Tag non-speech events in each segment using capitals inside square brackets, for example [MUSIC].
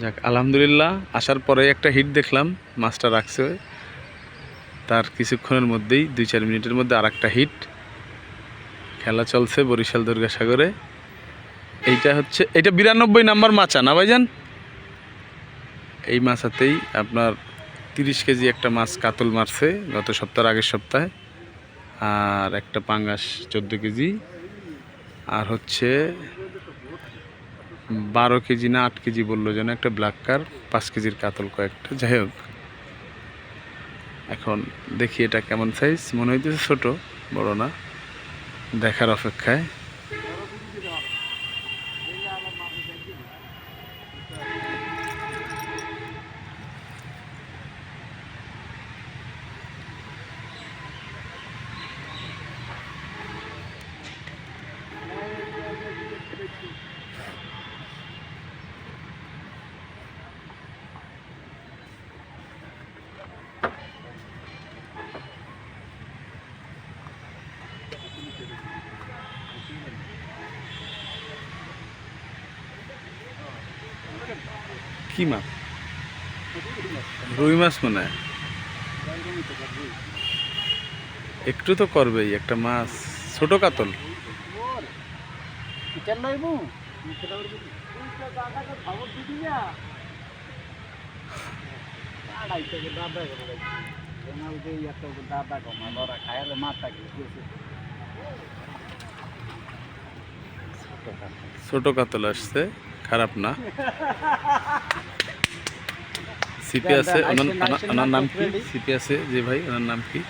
যাক, আলহামদুলিল্লাহ, আসার পরে একটা হিট দেখলাম, মাছটা রাখছে। তার কিছুক্ষণের মধ্যেই, দুই চার মিনিটের মধ্যে আর একটা হিট খেলা চলছে বরিশাল দুর্গাসাগরে এইটা হচ্ছে, এটা বিরানব্বই নাম্বার মাছা না ভাইজান? এই মাছাতেই আপনার তিরিশ কেজি একটা মাছ কাতল মারছে গত সপ্তাহের আগের সপ্তাহে। আর একটা পাঙ্গাস চোদ্দ কেজি। আর হচ্ছে বারো কেজি না আট কেজি বলল যেন একটা ব্ল্যাক কার পাঁচ কেজির কাতল কয়েকটা। যাই হোক, এখন দেখি এটা কেমন সাইজ মনে হইতেছে ছোটো, বড় না। দেখার অপেক্ষায়। কি মাছ? রুই মাছ মনে হয়। একটু তো করবেই, একটা মাছ। ছোট কাতল। ছোট কাতল আসছে। খারাপ না। [LAUGHS] সিপি আছে ওনার নাম কি? সিপি আছে যে ভাই ওনার নাম কি?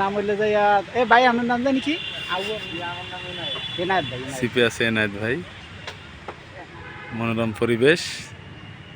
নাম হইলে যে এ ভাই আপনার নাম জানি কি। সিপি আছে এনায়েত ভাই। মনোরম পরিবেশ।